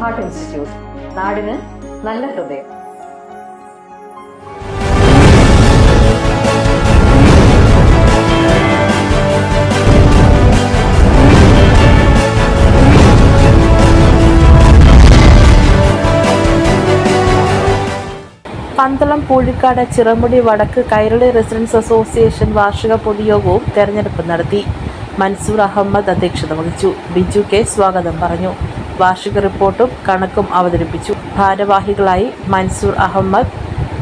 Heart institute നാടിന് നല്ല ഹൃദയം. പന്തളം പൂഴിക്കാട് ചിറമുടി വടക്ക് കൈരളി റെസിഡൻസ് അസോസിയേഷൻ വാർഷിക പൊതുയോഗവും തെരഞ്ഞെടുപ്പ് നടത്തി. മൻസൂർ അഹമ്മദ് അധ്യക്ഷത വഹിച്ചു. ബിജു കെ സ്വാഗതം പറഞ്ഞു. വാർഷിക റിപ്പോർട്ടും കണക്കും അവതരിപ്പിച്ചു. ഭാരവാഹികളായി Mansoor Ahmed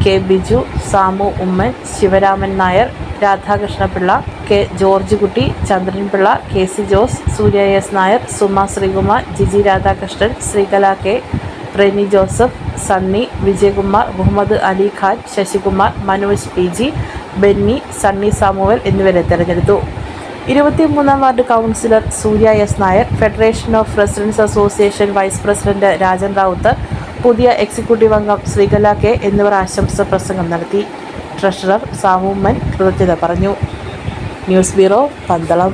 K Biju Samu Oommen Sivaraman Nair Radhakrishnapillai K George Kutty Chandranpillai K C Jose Surya S Nair Suma Sreekumar Jiji Radhakrishnan Sreekala K Reni Joseph Sunny Vijayakumar Muhammad Ali Khan Sasikumar Manoj P G Benny Sunny Samuel എന്നിവരെ തെരഞ്ഞെടുത്തു. ഇരുപത്തിമൂന്നാം ward councillor Surya S Nair federation of residence association vice president Rajan Ravuth പുതിയ executive അംഗം Sreekala K എന്നിവർ ആശംസ പ്രസംഗം നടത്തി. Treasurer സാമൂമ്മൻ കൃതജ്ഞത പറഞ്ഞു. News bureau Pandalam.